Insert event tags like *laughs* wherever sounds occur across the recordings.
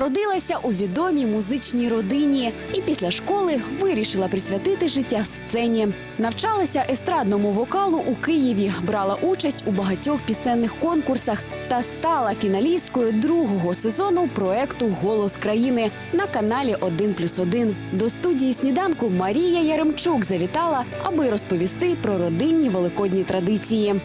народилася у відомій музичній родині і після школи вирішила присвятити життя сцені. Навчалася естрадному вокалу у Києві, брала участь у багатьох пісенних конкурсах та стала фіналісткою другого сезону проекту Голос країни на каналі 1+,1. До студії сніданку Марія Яремчук завітала, аби розповісти про родинні великодні традиції.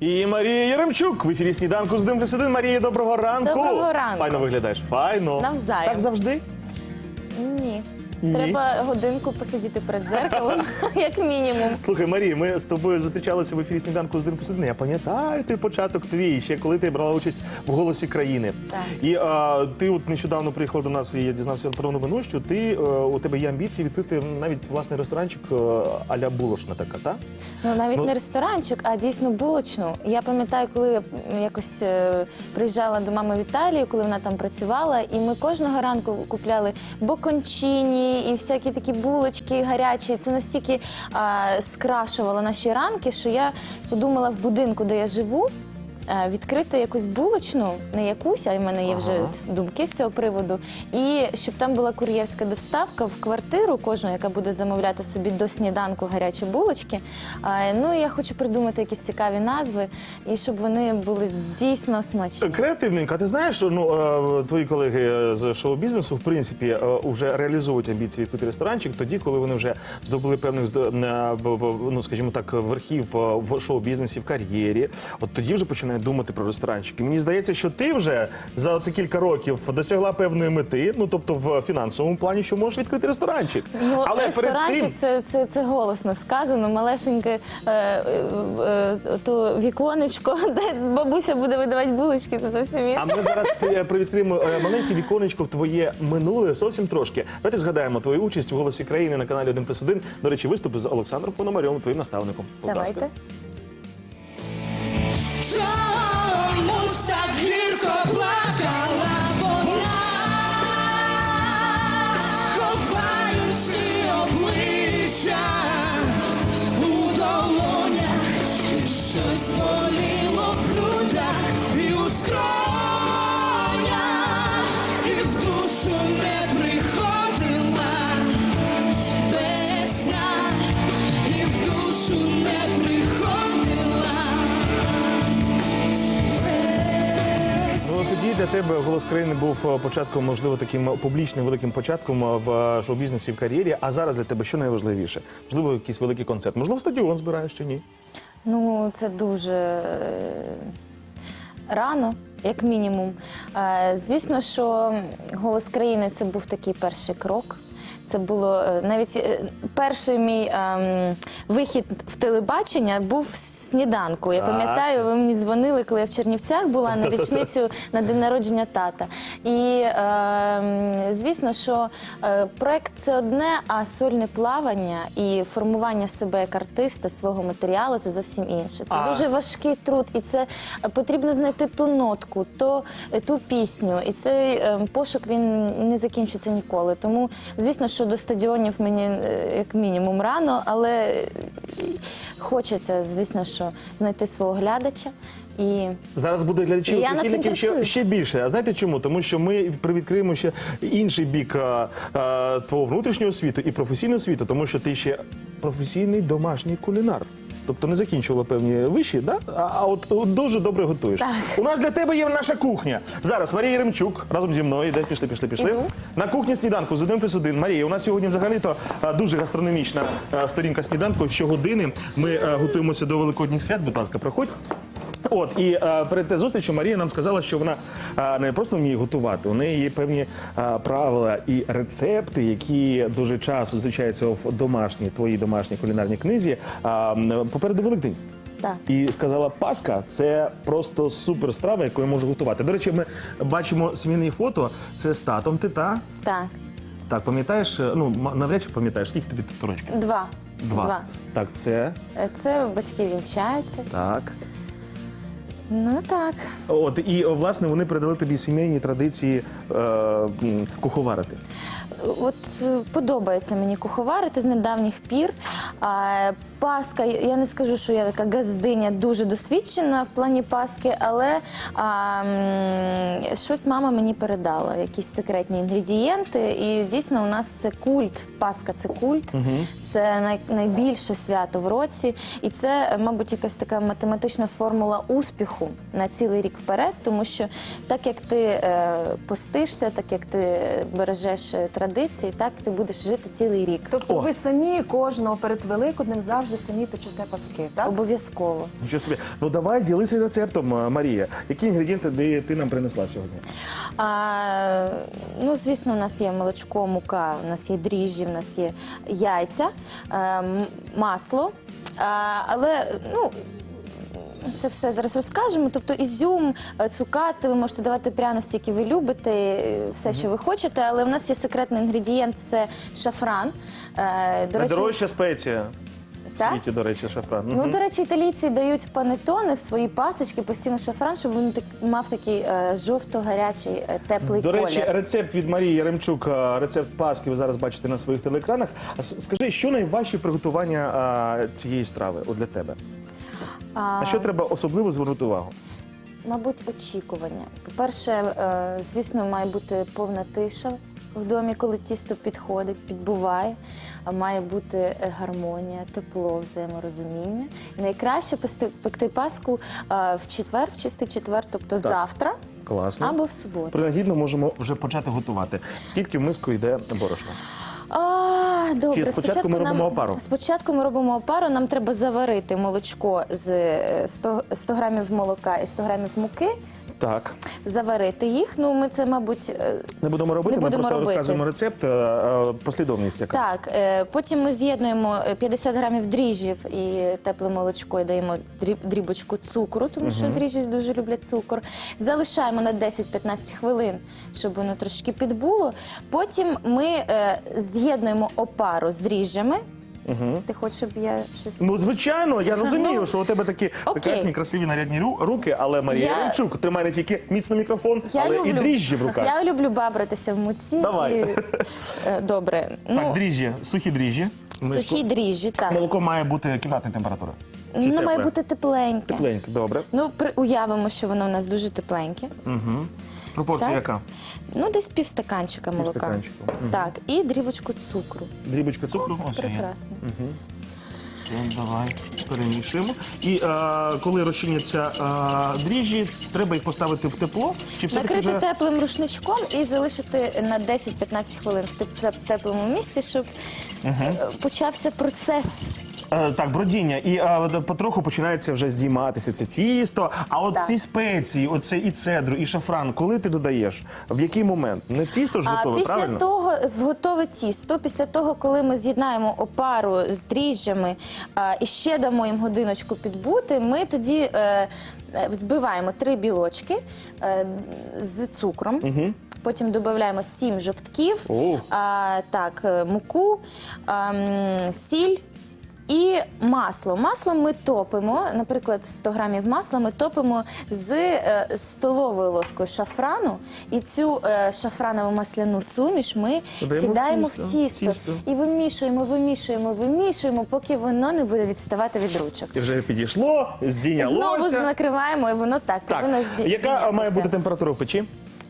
І Марія Яремчук в ефірі сніданку з Дим плюс один. Марія, доброго ранку. Доброго ранку. Файно виглядаєш. Файно. Навзаєм. Так завжди. Ні. Треба годинку посидіти перед зеркалом, *laughs* як мінімум. Слухай, Марія, ми з тобою зустрічалися в ефірі сніданку з Дим плюс. Я пам'ятаю той початок твій, ще коли ти брала участь в голосі країни. Так. І а, ти от нещодавно приїхала до нас, і я дізнався про новину, що ти е, у тебе є амбіції відкрити навіть власний ресторанчик е, а-ля булошна така, та? Ну навіть Ну- не ресторанчик, а дійсно булочну. Я пам'ятаю, коли я якось е, приїжджала до мами в Італію, коли вона там працювала, і ми кожного ранку купляли бокончині і всякі такі булочки гарячі. Це настільки скрашувало наші ранки, що я подумала в будинку, де я живу. Е, Відкрити якусь булочну, не якусь, а в мене є вже Ага. думки з цього приводу. І щоб там була кур'єрська доставка в квартиру, кожну, яка буде замовляти собі до сніданку гарячі булочки. Ну і я хочу придумати якісь цікаві назви, і щоб вони були дійсно смачні. Креативненько. Ти знаєш, ну е, твої колеги з шоу-бізнесу в принципі е, вже реалізовують амбіції відкрити ресторанчик тоді, коли вони вже здобули певних е, ну скажімо так, верхів е, в шоу-бізнесі, в кар'єрі. От тоді вже починають думати про ресторанчик. І мені здається, що ти вже за ці кілька років досягла певної мети, ну тобто в фінансовому плані, що можеш відкрити ресторанчик. Ну, Але перед ресторанчик тим це, це, це голосно сказано, малесеньке е, е, е, то віконечко, *laughs* де бабуся буде видавати булочки, це зовсім А ми зараз при- привідкриємо е, маленьке віконечко в твоє минуле зовсім трошки. Давайте згадаємо твою участь у голосі країни на каналі 1 плюс 1. До речі, виступи з Олександром Пономарьовим, твоїм наставником. Будь. Давайте. Чомусь так гірко тоді для тебе голос країни був е, початком, можливо, таким публічним великим початком е, в шоу-бізнесі в кар'єрі. А зараз для тебе що найважливіше? Можливо, якийсь великий концерт. Можливо, стадіон збираєш чи ні? Ну, це дуже е, рано, як мінімум. Е, Звісно, що голос країни це був такий перший крок. Це було е, навіть е, перший мій ем, вихід в телебачення був сніданку. Я пам'ятаю, ви мені дзвонили, коли я в Чернівцях була на річницю на день народження тата. І ем, звісно, що е, проект це одне, а сольне плавання і формування себе як артиста, свого матеріалу це зовсім інше. Це А. дуже важкий труд, і це потрібно знайти ту нотку, то ту пісню. І цей е, пошук він не закінчиться ніколи. Тому, звісно, що до стадіонів мені е, як мінімум рано, але е, хочеться, звісно, що знайти свого глядача. І Зараз буде глядачів прихильників ще, ще більше. А знаєте чому? Тому що ми привідкриємо ще інший бік а, а, твого внутрішнього світу і професійного світу, тому що ти ще професійний домашній кулінар. Тобто не закінчувала певні виші, да? а, а от, от дуже добре готуєш. Так. У нас для тебе є наша кухня. Зараз Марія Єремчук разом зі мною. Де пішли, пішли, пішли. На кухні сніданку з 1 плюс 1. Марія, у нас сьогодні взагалі-то а, дуже гастрономічна а, сторінка сніданку. Щогодини ми а, готуємося до великодніх свят. Будь ласка, проходь. От і е, перед те зустрічю Марія нам сказала, що вона е, не просто вміє готувати, у неї є певні е, правила і рецепти, які дуже часто зустрічаються в домашній твоїй домашній кулінарній книзі. е, попереду Великдень. так. І сказала, паска це просто супер страва, яку я можу готувати. До речі, ми бачимо сімейні фото. Це з татом ти та Так, так, пам'ятаєш? Ну навряд чи пам'ятаєш, скільки тобі тут рочків? два. Два. Так, це Це батьки вінчаються. так. Ну так. От і о, власне вони передали тобі сімейні традиції е, куховарити. От е, подобається мені куховарити з недавніх пір. А, Паска, я не скажу, що я така газдиня дуже досвідчена в плані паски, але а, м, щось мама мені передала, якісь секретні інгредієнти. І дійсно у нас це культ. Паска це культ. Це най, найбільше свято в році. І це, е, мабуть, якась така математична формула успіху на цілий рік вперед, тому що так як ти е, постишся, так як ти бережеш е, традиції, так ти будеш жити цілий рік. Тобто О. ви самі кожного перед Великоднем завжди самі печете паски, так? Обов'язково. Нічого собі. Ну давай ділися рецептом, е, Марія. Які інгредієнти ти, ти нам принесла сьогодні? А, ну, звісно, у нас є молочко, мука, у нас є дріжджі, у нас є яйця, е, масло. Але ну. Це все зараз розкажемо. Тобто ізюм, е, цукати, ви можете давати пряності, які ви любите, е, все, що ви хочете. Але в нас є секретний інгредієнт це шафран. Е, До речі, Найдорожча спеція в Так? світі, до речі, шафран. Ну, Мгм. до речі, італійці дають панетони в свої пасочки постійно шафран, щоб він так мав такий е, жовто-гарячий е, теплий До колір. речі, рецепт від Марії Яремчук, е, рецепт Паски, ви зараз бачите на своїх телеекранах. А с- Скажи, що найважче приготування а, цієї страви от для тебе? А, На що треба особливо звернути увагу? Мабуть, очікування. По-перше, е, звісно, має бути повна тиша в домі, коли тісто підходить, підбуває. А має бути е, гармонія, тепло, взаєморозуміння. І найкраще пести- пекти паску е, в четвер, в чистий четвер, тобто завтра Класно. або в суботу. Принагідно можемо вже почати готувати. Скільки в миску йде борошна? А, добре, Чи спочатку ми робимо опару? Спочатку ми робимо опару. Нам треба заварити молочко з е, 100, 100 грамів молока і 100 грамів муки. Так. Заварити їх. Ну, ми це, мабуть, е, Не будемо робити, Не ми просто робити. розказуємо рецепт, е, е, послідовність яка. так. Потім ми з'єднуємо е, 50 грамів дріжджів і тепле молочко і даємо дрібочку цукру, тому що дріжджі дуже люблять цукор. Залишаємо на 10-15 хвилин, щоб воно трошки підбуло. Потім ми з'єднуємо опару з дріжджами. Ти хочеш, щоб я щось. Ну, звичайно, я розумію, що у тебе такі прекрасні, красиві нарядні ру- руки, але Марія Я- Яремчук тримає не тільки міцно мікрофон, Я але люблю, і дріжджі в руках. Я люблю бабратися в муці. Давай. І... Е, Добре. Так, Ну, дріжджі, сухі дріжджі. Сухі дріжджі, так. Молоко має бути кімнатної температури. Чи Воно тепле? має бути тепленьке. Тепленьке, добре. Ну, при... уявимо, що воно у нас дуже тепленьке. Пропорція Так. яка? Ну, десь півстаканчика молока. Півстаканчика, мгм. Так, і дрібочку цукру. Дрібочка цукру. Ось є. Прекрасно. Все, давай перемішуємо. І е, коли розчиняться е, дріжджі, треба їх поставити в тепло. Чи все Накрити вже... теплим рушничком і залишити на 10-15 хвилин в теп- теп- теплому місці, щоб е, почався процес. Е, так, бродіння. І е, потроху починається вже здійматися це тісто. А от Так. ці спеції, оце і цедру, і шафран, коли ти додаєш? В який момент? Не в тісто ж готове, після правильно? того в готове тісто, після того, коли ми з'єднаємо опару з дріжджами а, і ще дамо їм годиночку підбути, ми тоді е, е, взбиваємо три білочки е, з цукром. Потім додаємо сім жовтків, О. а, так, е, муку, а, м, сіль. І масло. Масло ми топимо, наприклад, 100 грамів масла ми топимо з е, столовою ложкою шафрану, і цю е, шафранову масляну суміш ми Додаємо в кидаємо в тісто, тісто, тісто. і вимішуємо, вимішуємо, вимішуємо, поки воно не буде відставати від ручок. І вже підійшло, Знову накриваємо, і воно так, Так, повинно зі- яка має бути температура в печі?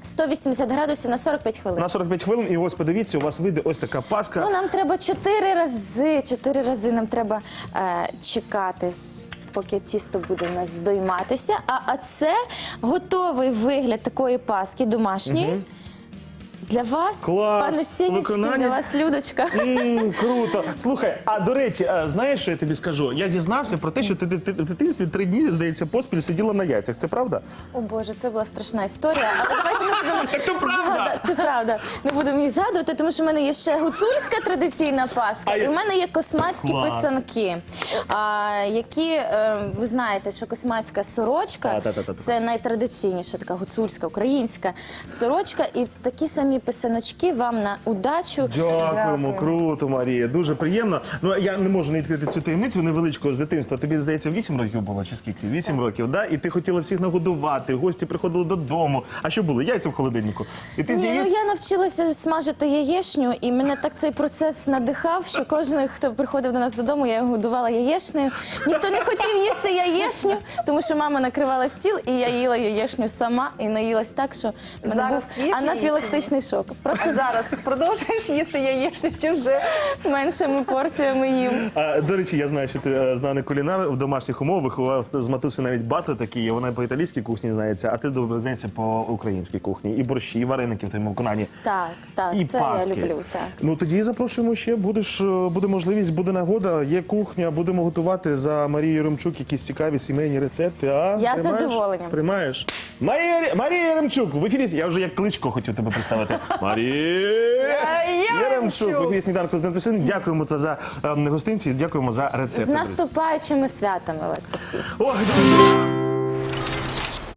180 градусів на 45 хвилин. На 45 хвилин, і ось подивіться, у вас вийде ось така паска. Ну, нам треба чотири рази. Чотири рази нам треба е, чекати. Поки тісто буде у нас здойматися. А, а це готовий вигляд такої паски домашньої. Для вас, Клас! пане Сінічки, Виконання. для вас, Людочка. М, *laughs* круто. Слухай, а до речі, а, знаєш, що я тобі скажу? Я дізнався про те, що ти, ти, ти в дитинстві три дні, здається, поспіль сиділа на яйцях. Це правда? О Боже, це була страшна історія. Але давайте не будемо *laughs* Так то правда. Це правда. Не будемо її згадувати, тому що в мене є ще гуцульська традиційна паска, А і в мене є космацькі Клас. писанки, а, які е, ви знаєте, що космацька сорочка Та-та-та-та-та. це найтрадиційніша така гуцульська українська сорочка, і такі самі улюблені писаночки вам на удачу. Дякуємо, круто, Марія. Дуже приємно. Ну я не можу не відкрити цю таємницю невеличкого з дитинства. Тобі здається, 8 років було чи скільки? 8 років, да? І ти хотіла всіх нагодувати. Гості приходили додому. А що було? Яйця в холодильнику. І ти з Ні, ну я навчилася смажити яєчню, і мене так цей процес надихав, що кожен, хто приходив до нас додому, я його годувала яєчнею. Ніхто не хотів їсти яєчню, тому що мама накривала стіл, і я їла яєчню сама і наїлась так, що в мене Зараз був анафілактичний шок. Просто зараз продовжуєш їсти яєчню, чи вже меншими порціями їм. А, до речі, я знаю, що ти е, знаний кулінар в домашніх умовах. У вас з матусі навіть бати такі є. Вона по італійській кухні знається, а ти добре знаєшся по українській кухні. І борщі, і вареники в твоєму виконанні. Так, так, І це паски. я люблю. Так. Ну тоді запрошуємо ще. Будеш е, буде можливість, буде нагода. Є кухня. Будемо готувати за Марією Ремчук якісь цікаві сімейні рецепти. А Я з Приймаєш? задоволенням. Приймаєш Марія Марія Ремчук в ефірі. Я вже як кличко хотів тебе представити. Марія Яремчук. в ефірі сніданку з Днем Дякуємо та за е, гостинці. Дякуємо за З рецепти. наступаючими святами вас усіх. Ох, друзі.